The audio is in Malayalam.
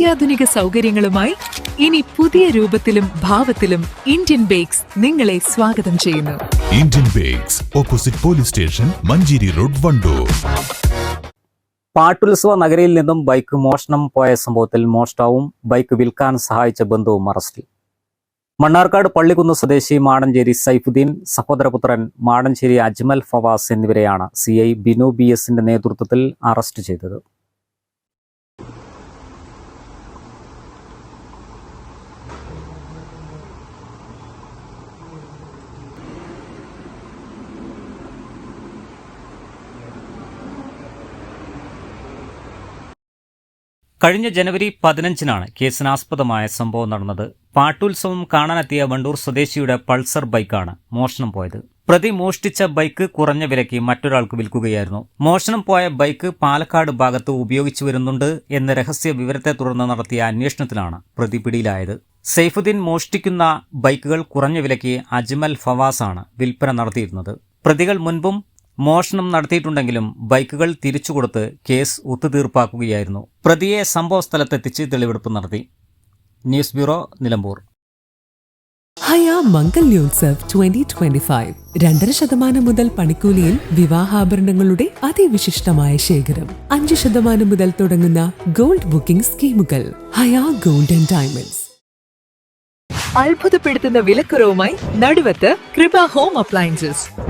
അത്യാധുനിക സൗകര്യങ്ങളുമായി ഇനി പുതിയ രൂപത്തിലും ഭാവത്തിലും ഇന്ത്യൻ ബേക്സ് നിങ്ങളെ സ്വാഗതം ചെയ്യുന്നു. Indian bakes opposite police station Manjeri road Wandoor. പാട്ടുത്സവ നഗരിയിൽ നിന്നും ബൈക്ക് മോഷണം പോയ സംഭവത്തിൽ മോഷ്ടാവും ബൈക്ക് വിൽക്കാൻ സഹായിച്ച ബന്ധുവും അറസ്റ്റിൽ. മണ്ണാർക്കാട് പള്ളിക്കുന്ന് സ്വദേശി മാടഞ്ചേരി സൈഫുദ്ദീൻ സഹോദരപുത്രൻ മാടഞ്ചേരി അജ്മൽ ഫവാസ് എന്നിവരെയാണ് സി ഐ ബിനു ബി എസിന്റെ നേതൃത്വത്തിൽ അറസ്റ്റ് ചെയ്തത്. കഴിഞ്ഞ ജനുവരി പതിനഞ്ചിനാണ് കേസിനാസ്പദമായ സംഭവം നടന്നത്. പാട്ടുത്സവം കാണാനെത്തിയ വണ്ടൂർ സ്വദേശിയുടെ പൾസർ ബൈക്കാണ് മോഷണം പോയത്. പ്രതി മോഷ്ടിച്ച ബൈക്ക് കുറഞ്ഞ വിലയ്ക്ക് മറ്റൊരാൾക്ക് വിൽക്കുകയായിരുന്നു. മോഷണം പോയ ബൈക്ക് പാലക്കാട് ഭാഗത്ത് ഉപയോഗിച്ചു വരുന്നുണ്ട് എന്ന രഹസ്യ വിവരത്തെ തുടർന്ന് നടത്തിയ അന്വേഷണത്തിലാണ് പ്രതി പിടിയിലായത്. സൈഫുദ്ദീൻ മോഷ്ടിക്കുന്ന ബൈക്കുകൾ കുറഞ്ഞ വിലയ്ക്ക് അജ്മൽ ഫവാസാണ് വിൽപ്പന നടത്തിയിരുന്നത്. പ്രതികൾ മുൻപും മോഷണം നടത്തിയിട്ടുണ്ടെങ്കിലും ബൈക്കുകൾ തിരിച്ചുകൊടുത്ത് കേസ് ഒത്തുതീർപ്പാക്കുകയായിരുന്നു. പ്രതിയെ സംഭവ സ്ഥലത്തെത്തിച്ച് തെളിവെടുപ്പ് നടത്തി. News bureau Nilambur. ഹയ മംഗല്യോത്സവ് ട്വന്റി ട്വന്റി ഫൈവ് രണ്ടര ശതമാനം മുതൽ പണിക്കൂലിയിൽ വിവാഹാഭരണങ്ങളുടെ അതിവിശിഷ്ടമായ ശേഖരം. അഞ്ച് ശതമാനം മുതൽ തുടങ്ങുന്ന ഗോൾഡ് ബുക്കിംഗ് സ്കീമുകൾ. ഹയാ ഗോൾഡൻ ആൻഡ് ഡയമണ്ട്സ്. അത്ഭുതപ്പെടുത്തുന്ന വിലക്കുറവുമായി നടുവത്ത് കൃപ ഹോം അപ്ലയൻസസ്.